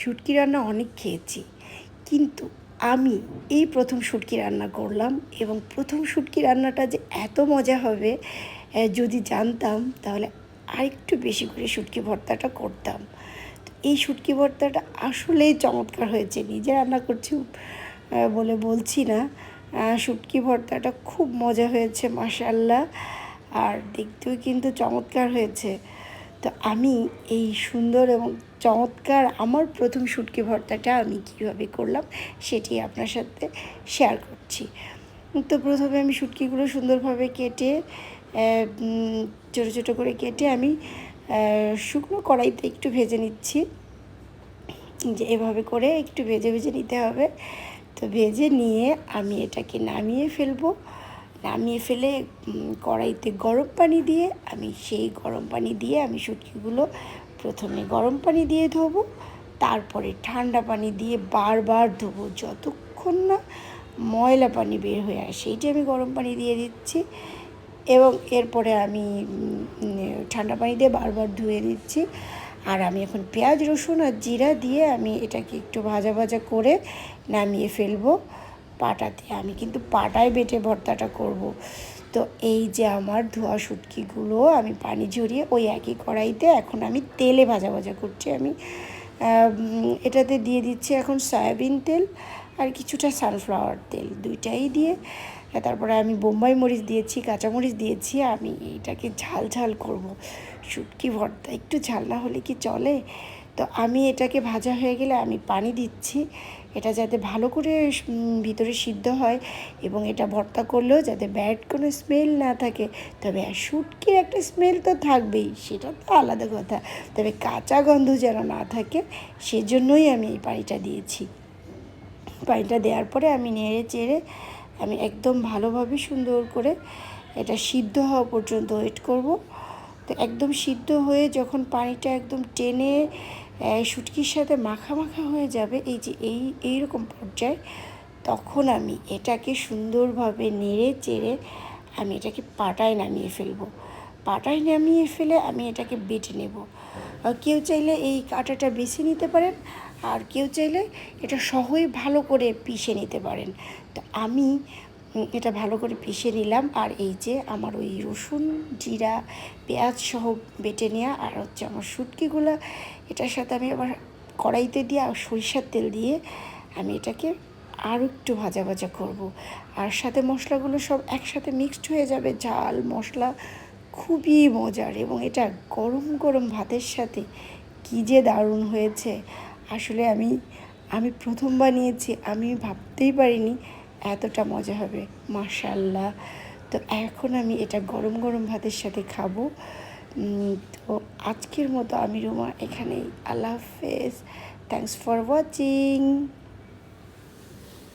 শুটকি রান্না অনেক খেয়েছি। কিন্তু আমি এই প্রথম শুটকি রান্না করলাম এবং প্রথম শুটকি রান্নাটা যে এত মজা হবে যদি জানতাম তাহলে আরেকটু বেশি করে শুটকি ভর্তাটা করতাম। এই শুটকি ভর্তাটা আসলেই চমৎকার হয়েছে। নিজে রান্না করছি বলে বলছি না। শুটকি ভর্তাটা খুব মজা হয়েছে মাসাল্লাহ আর দেখতেও কিন্তু চমৎকার হয়েছে। তো আমি এই সুন্দর এবং চমৎকার আমার প্রথম শুটকি ভর্তাটা আমি কীভাবে করলাম সেটি আপনার সাথে শেয়ার করছি। তো প্রথমে আমি শুটকিগুলো সুন্দরভাবে কেটে ছোটো ছোটো করে কেটে আমি শুকনো কড়াইতে একটু ভেজে নিচ্ছি। যে এভাবে করে একটু ভেজে ভেজে নিতে হবে। তো ভেজে নিয়ে আমি এটাকে নামিয়ে ফেলব। নামিয়ে ফেলে কড়াইতে গরম পানি দিয়ে আমি সেই গরম পানি দিয়ে আমি শুটকিগুলো প্রথমে গরম পানি দিয়ে ধোবো, তারপরে ঠান্ডা পানি দিয়ে বারবার ধোবো যতক্ষণ না ময়লা পানি বের হয়ে আসে। এইটা আমি গরম পানি দিয়ে দিচ্ছি এবং এরপরে আমি ঠান্ডা পানি দিয়ে বারবার ধুয়ে দিচ্ছি আর আমি এখন পেঁয়াজ, রসুন আর জিরা দিয়ে আমি এটাকে একটু ভাজা ভাজা করে নামিয়ে ফেলব। পাটাতে আমি কিন্তু পাটায় বেটে ভর্তাটা করব। তো এই যে আমার ধোয়া শুটকিগুলো আমি পানি ঝরিয়ে ওই একই কড়াইতে এখন আমি তেলে ভাজা ভাজা করছি। আমি এটাতে দিয়ে দিচ্ছি এখন সয়াবিন তেল আর কিছুটা সানফ্লাওয়ার তেল দুইটাই দিয়ে। তারপরে আমি বোম্বাই মরিচ দিয়েছি কাঁচামরিচ দিয়েছি। আমি এটাকে ঝাল ঝাল করব। শুটকি ভর্তা একটু ঝাল না হলে কি চলে? তো আমি এটাকে ভাজা হয়ে গেলে আমি পানি দিচ্ছি। এটা যাতে ভালো করে ভিতরে সিদ্ধ হয় এবং এটা ভর্তা করলেও যাতে ব্যাড কোনো স্মেল না থাকে। তবে শুটকির একটা স্মেল তো থাকবেই, সেটা তো আলাদা কথা। তবে কাঁচা গন্ধ যেন না থাকে, সেজন্যই আমি এই পানিটা দিয়েছি। পানিটা দেওয়ার পরে আমি নেড়ে চেড়ে আমি একদম ভালোভাবে সুন্দর করে এটা সিদ্ধ হওয়া পর্যন্ত ওয়েট করব। তো একদম সিদ্ধ হয়ে যখন পানিটা একদম টেনে শুটকির সাথে মাখা মাখা হয়ে যাবে, এই যে এই, এইরকম পর্যায়ে, তখন আমি এটাকে সুন্দরভাবে নেড়ে চেড়ে আমি এটাকে পাটায় নামিয়ে ফেলব। পাটায় নামিয়ে ফেলে আমি এটাকে বেটে নেব। কেউ চাইলে এই কাঁটাটা বেছে নিতে পারেন, আর কেউ চাইলে এটা সহই ভালো করে পিষে নিতে পারেন। তো আমি এটা ভালো করে পিষে নিলাম। আর এই যে আমার ওই রসুন, জিরা, পেঁয়াজ সহ বেটে নেওয়া আর হচ্ছে আমার শুটকিগুলো, এটার সাথে আমি আবার কড়াইতে দিয়ে আর সরিষার তেল দিয়ে আমি এটাকে আর একটু ভাজা ভাজা করব। আর সাথে মশলাগুলো সব একসাথে মিক্সড হয়ে যাবে। ঝাল, মশলা খুবই মজার এবং এটা গরম গরম ভাতের সাথে কী যে দারুণ হয়েছে। আসলে আমি আমি প্রথম বানিয়েছি, আমি ভাবতেই পারিনি এতটা মজা হবে মাশাল্লাহ তো এখন আমি এটা গরম গরম ভাতের সাথে খাব। তো আজকের মতো আমি রুমা এখানেই। আল্লাহ হাফেজ। Thanks for watching